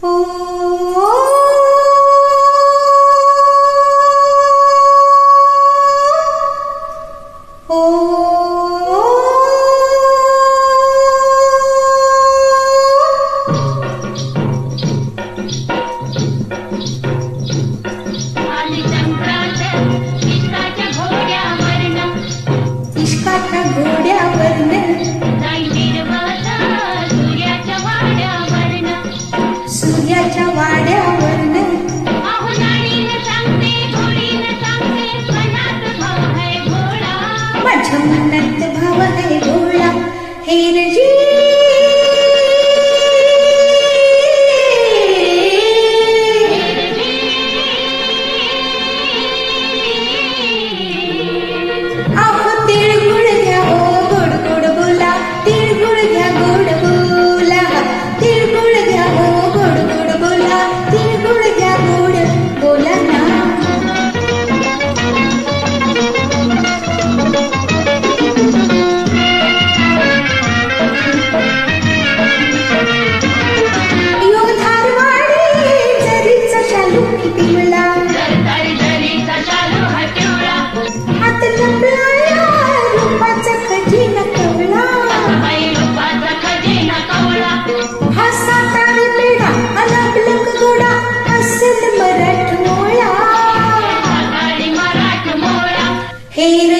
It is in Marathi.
Oh. भव की पिवळा हात लपलाया रूपाचा खजिना कवळा. हा सातारी पेढा अनाबलक गोडा असेल मराठमोळा. हे